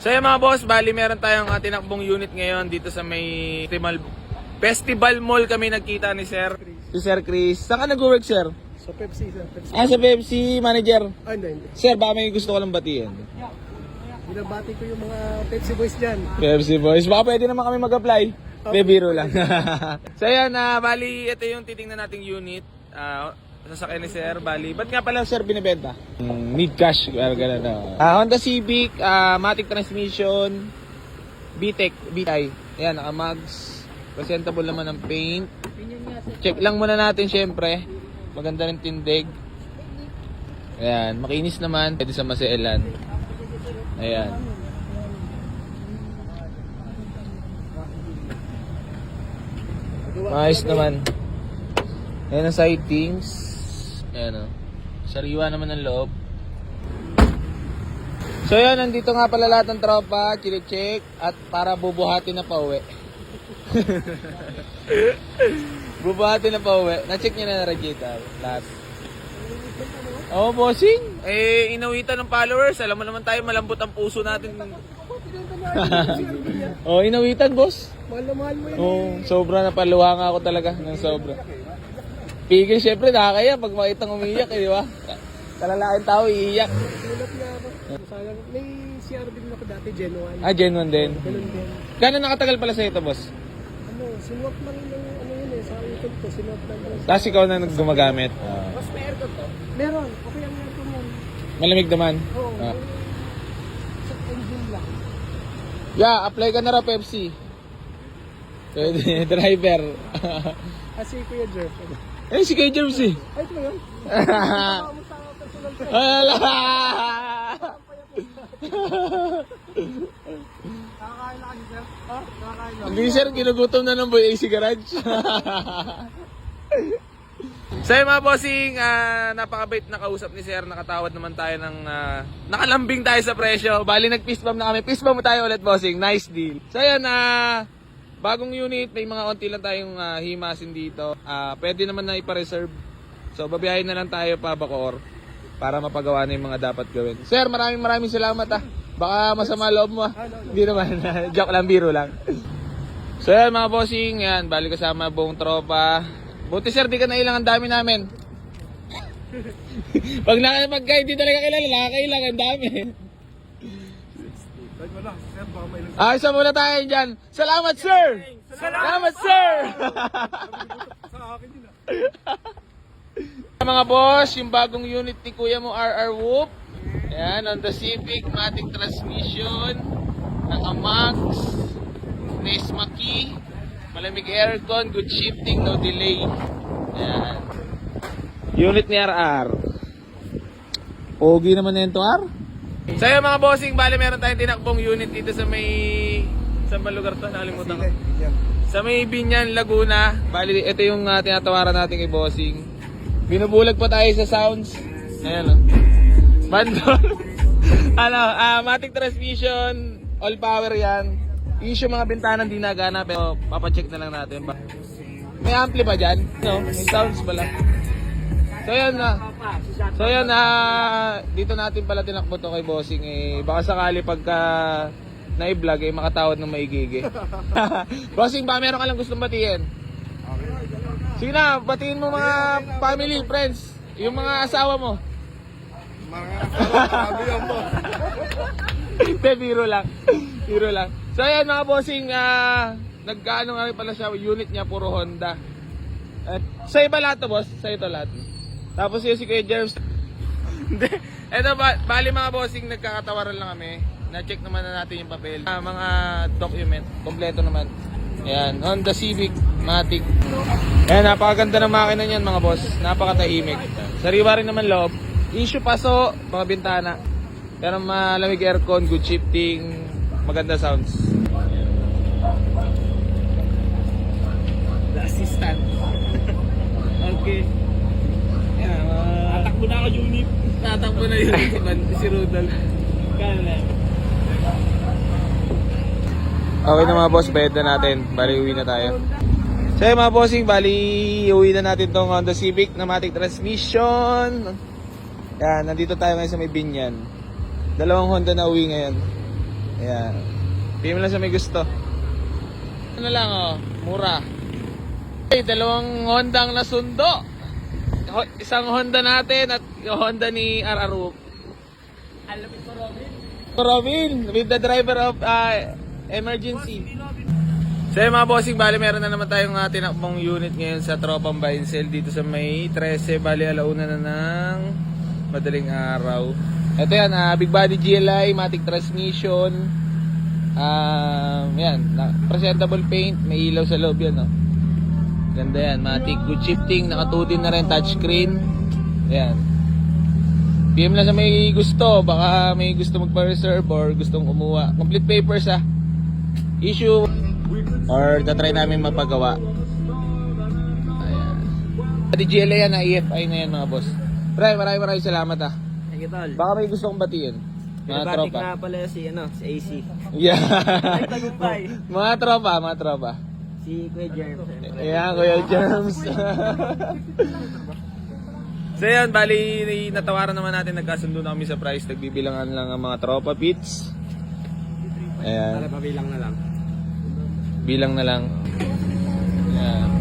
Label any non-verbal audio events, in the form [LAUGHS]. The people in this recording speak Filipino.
So yun mga boss, bali meron tayong uh, tinakbong unit ngayon dito sa may Festival, Festival Mall kami nagkita ni Sir. Si Sir Chris. Saan ka nag-work, Sir? So Pepsi, sir. Pepsi. Ah, sa Pepsi Manager. Ah, hindi, hindi. Sir, baka may gusto ko lang batiin. Binabati ko yung mga Pepsi boys dyan. Pepsi Boys. Baka pwede naman kami mag-apply. May biro lang. [LAUGHS] so yan, na bali, ito yung titingnan nating unit. Ah, sasakyan ni Sir, bali. Ba't nga pala Sir binibenta? Mm, need cash. Well, ganun na. Ah, Honda Civic, ah, Matic Transmission, VTEC, VI. Ayan, naka-mags. Presentable naman ng paint. Check lang muna natin syempre. Maganda rin tindig. Ayan, makinis naman. Pwede sa maseelan. Ayan. Maayos naman. Ayan ang sightings. Ayan o. Sariwa naman ang loob. So yan, nandito nga pala lahat ng tropa, chine-check, at para bubuhatin na pauwi. [LAUGHS] bubuhatin na pauwi. Na-check niya na na Rajita, lahat. Oo, bossing. Eh, inawitan ng followers. Alam mo naman tayo, malambot ang puso natin. [LAUGHS] oh, inawitan, boss. Mahal na mahal mo yun. Oo, sobra na paluha nga ako talaga ng sobra. Pigil syempre nakakaya pag makitang umiiyak eh, di ba? Kalalaking tao iiyak. Sulat na ako. Sayang, may CR din ako dati, genuine. Ah, genuine din. Ganun din. Gano'n nakatagal pala sa ito, boss? Ano, sinuwap lang yung ano yun eh, sa YouTube ko, sinuwap lang yun. Tapos ikaw na naggumagamit. Ah. Mas may aircon to? Meron, okay ang aircon yan. malamig naman. Oo, Ah. sa engine lang. Yeah, apply ka na raw Pepsi. Pwede, driver. Kasi Kuya Jeff. Eh, si Kuya Jerms eh. Ay, ito yun? [LAUGHS] Ala! Nakakain na kasi sir? Ha? Nakakain na. Hindi sir, ginugutom na ng Boy AC Garage. [LAUGHS] so yun mga bossing, ah, napakabait na kausap ni sir. Nakatawad naman tayo ng, ah, nakalambing tayo sa presyo. Bali nag-fist bump na kami. Fist bump tayo ulit bossing. Nice deal. So yun, ah, bagong unit. May mga konti lang tayong ah, himasin dito. Ah, pwede naman na ipa-reserve. So babiyahin na lang tayo pa Bacoor para mapagawa na yung mga dapat gawin. Sir, maraming maraming salamat ah. Baka masama loob mo ah. Hindi naman. [LAUGHS] Joke lang, biro lang. So yan mga bossing, yan, bali kasama buong tropa. Buti sir, di ka nailang ang dami namin. [LAUGHS] pag na, pag kahit di talaga kilala, nakakailang ang dami. Ah, isa muna tayo dyan. Salamat sir! Salamat, sir! mga boss, yung bagong unit ni kuya mo RR Whoop. Ayan, on the Civic, Matic Transmission, naka-max, Nesma key, malamig aircon, good shifting, no delay. Ayan. Unit ni RR. Pogi naman na yun to, R. So yun mga bossing, bali meron tayong tinakbong unit dito sa may... Saan ba lugar to? Nakalimutan ko. Sa may Binyan, Laguna. Bali, ito yung uh, tinatawaran natin kay bossing. Binubulag pa tayo sa sounds. Ayan o. Bandol. [LAUGHS] ano, ah, matic transmission, all power yan. Issue mga bintana di nagana pero papacheck na lang natin. Ba- May ampli ba dyan? No, may sounds pala. So yan na. So yan na dito natin pala tinakbo to kay bossing eh baka sakali pagka na-vlog eh makatawad ng maigigi. [LAUGHS] bossing ba meron ka lang gustong batiin? Sige na, batiin mo mga family, friends, yung mga asawa mo. [LAUGHS] Hindi, biro lang. Biro lang. So ayan mga bossing, ah, nagkaano nga pala siya, unit niya puro Honda. At sa iba lahat to boss, sa ito lahat. Tapos yung si Kuya. Hindi. Ito ba, bali mga bossing, nagkakatawaran lang kami. Na-check naman na natin yung papel. Ah, mga document, kompleto naman. Ayan, Honda Civic, Matic. Ayan, napakaganda ng makina niyan mga boss. Napakatahimik. Sariwa rin naman loob. Issue paso, mga bintana. Pero malamig aircon, good shifting, maganda sounds. The assistant. okay. Yan, uh, Tatakbo na ako unit. Tatakbo na yun si, Man- si Rudolph. Kaya na. Okay na mga boss, bayad na natin. Bali, uwi na tayo. So yun, mga bossing, bali, uwi na natin tong Honda Civic na matic transmission. Yan, nandito tayo ngayon sa may binyan. Dalawang Honda na uwi ngayon. Ayan. Pili mo lang sa may gusto. Ano lang oh, mura. Ay, dalawang Honda ang nasundo. Ho- Isang Honda natin at yung Honda ni RR. Alam ko Robin. Robin, with the driver of uh, emergency. So yun mga bossing, bali meron na naman tayong uh, tinakbong unit ngayon sa Tropang Buy and Sell dito sa May 13, bali alauna na ng madaling araw. Ito yan, ah, big body GLI, matic transmission, um, yan, na, presentable paint, may ilaw sa loob yan, no? Ganda yan, matic, good shifting, naka 2D na rin, touchscreen, yan. PM lang sa may gusto, baka may gusto magpa-reserve or gustong umuha. Complete papers ah. Issue or tatry namin mapagawa. Ayan. Pati GLA yan na EFI na yan mga boss. Pre, maraming maraming salamat ah. Thank you, tol. Baka may gusto kong batiin. Mga Pinabatik tropa. na pala si, ano, si AC. Yeah. tagumpay. [LAUGHS] mga tropa, mga tropa. Si Kuya syempre. Ayan, Kuya Germs. [LAUGHS] so yan, bali natawaran naman natin, nagkasundo na kami sa price, nagbibilangan lang ang mga tropa pits. Para Ayan, pabilang na lang. Bilang na lang. Ayan.